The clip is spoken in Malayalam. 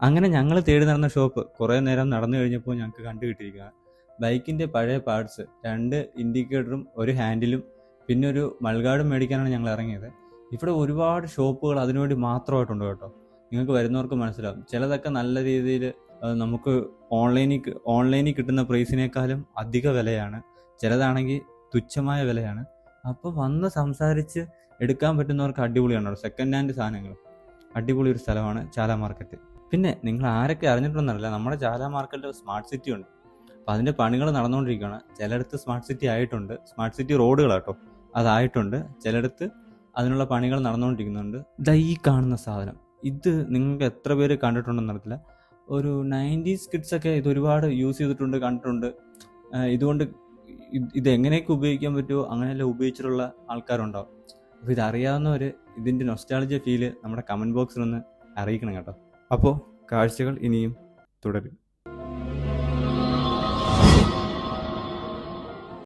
അങ്ങനെ ഞങ്ങൾ തേടി നടന്ന ഷോപ്പ് കുറേ നേരം നടന്നു കഴിഞ്ഞപ്പോൾ ഞങ്ങൾക്ക് കണ്ടു കിട്ടിയിരിക്കുക ബൈക്കിന്റെ പഴയ പാർട്സ് രണ്ട് ഇൻഡിക്കേറ്ററും ഒരു ഹാൻഡിലും പിന്നെ ഒരു മൾഗാർഡും മേടിക്കാനാണ് ഞങ്ങൾ ഇറങ്ങിയത്. ഇവിടെ ഒരുപാട് ഷോപ്പുകൾ അതിനുവേണ്ടി മാത്രമായിട്ടുണ്ട് കേട്ടോ. നിങ്ങൾക്ക് വരുന്നവർക്ക് മനസ്സിലാവും. ചിലതൊക്കെ നല്ല രീതിയിൽ നമുക്ക് ഓൺലൈനിൽ ഓൺലൈനിൽ കിട്ടുന്ന പ്രൈസിനേക്കാളും അധിക വിലയാണ്. ചിലതാണെങ്കിൽ തുച്ഛമായ വിലയാണ്. അപ്പോൾ വന്ന് സംസാരിച്ച് എടുക്കാൻ പറ്റുന്നവർക്ക് അടിപൊളിയാണ് സെക്കൻഡ് ഹാൻഡ് സാധനങ്ങൾ. അടിപൊളി ഒരു സ്ഥലമാണ് ചാല മാർക്കറ്റ് പിന്നെ നിങ്ങൾ ആരൊക്കെ അറിഞ്ഞിട്ടുണ്ടെന്നറിയില്ല നമ്മുടെ ചാല മാർക്കറ്റിൽ സ്മാർട്ട് സിറ്റി ഉണ്ട്. അപ്പോൾ അതിന്റെ പണികൾ നടന്നുകൊണ്ടിരിക്കുകയാണ്. ചിലയിടത്ത് സ്മാർട്ട് സിറ്റി ആയിട്ടുണ്ട്. സ്മാർട്ട് സിറ്റി റോഡുകളാട്ടോ. അതായിട്ടുണ്ട്. ചിലയിടത്ത് അതിനുള്ള പണികൾ നടന്നുകൊണ്ടിരിക്കുന്നുണ്ട്. ദൈ ഈ കാണുന്ന സാധനം. ഇത് നിങ്ങൾക്ക് എത്ര പേര് കണ്ടിട്ടുണ്ടെന്ന് അറിയത്തില്ല. ഒരു നയന്റീസ് കിഡ്സൊക്കെ ഇത് ഒരുപാട് യൂസ് ചെയ്തിട്ടുണ്ട് കണ്ടിട്ടുണ്ട്. ഇതുകൊണ്ട് ഇത് ഇത് എങ്ങനെയൊക്കെ ഉപയോഗിക്കാൻ പറ്റുമോ അങ്ങനെയെല്ലാം ഉപയോഗിച്ചിട്ടുള്ള ആൾക്കാരുണ്ടാവും. അപ്പോൾ ഇതറിയാവുന്നവർ ഇതിന്റെ നൊസ്റ്റാളജിയ ഫീൽ നമ്മുടെ കമന്റ് ബോക്സിൽ ഒന്ന് അറിയിക്കണം കേട്ടോ. അപ്പോൾ കാഴ്ചകൾ ഇനിയും തുടരും.